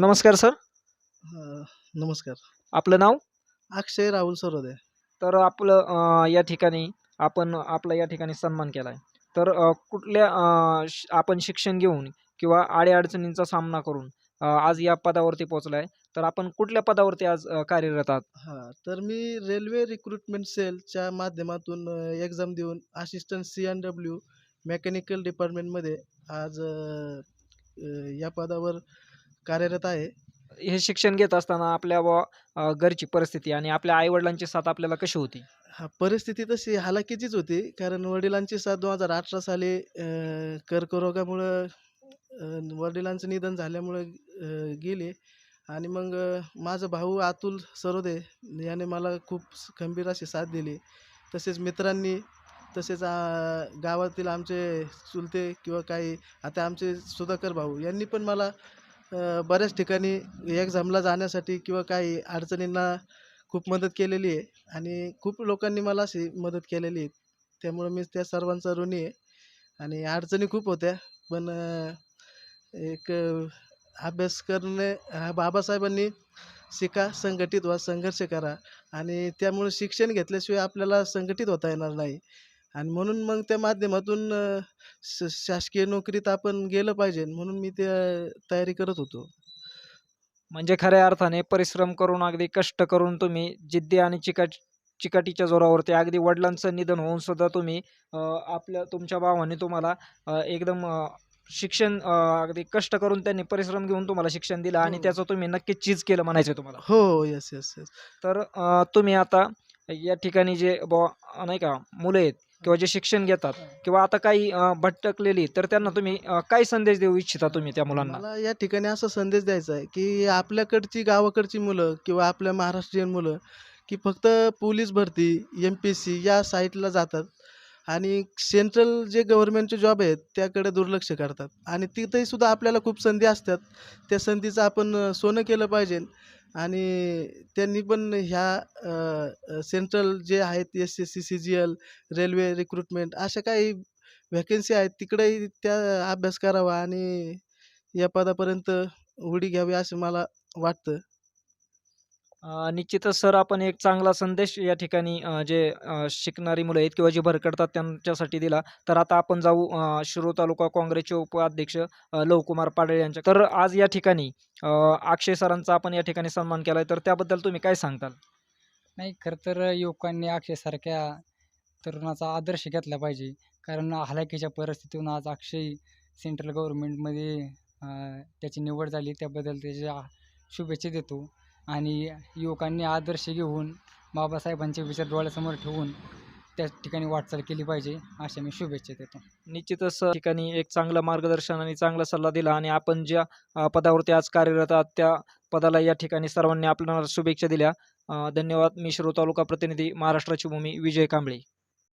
नमस्कार सर. अ, नमस्कार. आपलं नाव? अक्षय राहुल सरोदे. तर आपलं अ, या ठिकाणी आपण आपला या ठिकाणी सन्मान केला आहे तर अ, कुठल्या अ, श- आपण शिक्षण घेऊन किंवा अडीअडचणींचा सामना करून अ, आज या पदावरती पोहोचला आहे तर आपण कुठल्या पदावरती आज अ, कार्यरत आहात? हां तर मी रेल्वे रिक्रुटमेंट सेलच्या माध्यमातून एक्झाम देऊन assistant C N W mechanical डिपार्टमेंटमध्ये आज अ, अ, या पदावर कार्यरत आहे. हे शिक्षण घेत असताना आपल्या अ, घरची परिस्थिती आणि आपल्या आईवडिलांची साथ आपल्याला कशी होती? हा परिस्थिती तशी हालाकीचीच होती. कारण वडिलांची साथ दोन हजार अठरा साली अ, कर्करोगामुळं अ, वडिलांचं निधन झाल्यामुळं अ, गेले. आणि मग अ, माझा भाऊ अतुल सरोदे याने मला खूप स- खंबीर अशी साथ दिली. तसेच मित्रांनी तसेच गावातील आमचे चुलते किंवा काही आता आमचे सुधाकर भाऊ यांनी पण मला बऱ्याच ठिकाणी एक्झामला जाण्यासाठी किंवा काही अडचणींना खूप मदत केलेली आहे. आणि खूप लोकांनी मला अशी मदत केलेली आहे. त्यामुळं मी त्या सर्वांचा ऋणी आहे. आणि अडचणी खूप होत्या. पण एक अभ्यास करणे हा बाबासाहेबांनी शिका संघटित व्हा संघर्ष करा. आणि त्यामुळे शिक्षण घेतल्याशिवाय आपल्याला संघटित होता येणार नाही. आणि म्हणून मग त्या माध्यमातून श शासकीय नोकरीत आपण गेलं पाहिजे म्हणून मी त्या तयारी करत होतो. म्हणजे खऱ्या अर्थाने परिश्रम करून अगदी कष्ट करून तुम्ही जिद्दी आणि चिकाट चिकाटीच्या जोरावरती अगदी वडिलांचं निधन होऊन सुद्धा तुम्ही आपल्या तुमच्या भावाने तुम्हाला एकदम शिक्षण अगदी कष्ट करून त्यांनी परिश्रम घेऊन तुम्हाला शिक्षण दिलं आणि हो. त्याचं तुम्ही नक्कीच चीज केलं म्हणायचं तुम्हाला. हो हो येस येस येस तर तुम्ही आता या ठिकाणी जे बुवा नाही का मुलं आहेत किंवा जे शिक्षण घेतात किंवा आता काही भटकलेली तर त्यांना तुम्ही काय संदेश देऊ इच्छिता तुम्ही त्या मुलांना? मला या ठिकाणी असा संदेश द्यायचा आहे की आपल्याकडची गावाकडची मुलं किंवा आपल्या महाराष्ट्रीयन मुलं की फक्त पोलीस भरती एम पी एस सी या साईटला जातात. आणि सेंट्रल जे गव्हर्नमेंटचे जॉब आहेत त्याकडे दुर्लक्ष करतात. आणि तिथेही सुद्धा आपल्याला खूप संधी असतात. त्या संधीचं आपण सोनं केलं पाहिजे. आणि त्यांनी पण ह्या सेंट्रल जे आहेत S S C C G L railway recruitment अशा काही व्हॅकन्सी आहेत तिकडेही त्या अभ्यास करावा आणि या पदापर्यंत उडी घ्यावी असं मला वाटतं. निश्चितच सर आपण एक चांगला संदेश या ठिकाणी जे शिकणारी मुलं आहेत किंवा जे भरकडतात त्यांच्यासाठी दिला. तर आता आपण जाऊ शिरो तालुका काँग्रेसचे उपाध्यक्ष लवकुमार पाडळे यांच्या. तर आज या ठिकाणी अक्षय सरांचा आपण या ठिकाणी सन्मान केला आहे तर त्याबद्दल तुम्ही काय सांगताल? नाही खरं तर युवकांनी अक्षयसारख्या तरुणाचा आदर्श घेतला पाहिजे. कारण हलाखीच्या परिस्थितीतून आज अक्षय सेंट्रल गव्हर्नमेंटमध्ये त्याची निवड झाली. त्याबद्दल त्याच्या शुभेच्छा देतो. आणि युवकांनी आदर्श घेऊन बाबासाहेबांचे विचार डोळ्यासमोर ठेवून त्या ठिकाणी वाटचाल केली पाहिजे अशा मी शुभेच्छा देतो. निश्चितच ठिकाणी एक चांगलं मार्गदर्शन आणि चांगला सल्ला दिला आणि आपण ज्या पदावरती आज कार्यरत आहात त्या पदाला या ठिकाणी सर्वांनी आपल्याला शुभेच्छा दिल्या. धन्यवाद. मी शिरूर तालुका प्रतिनिधी महाराष्ट्राची भूमी विजय कांबळे.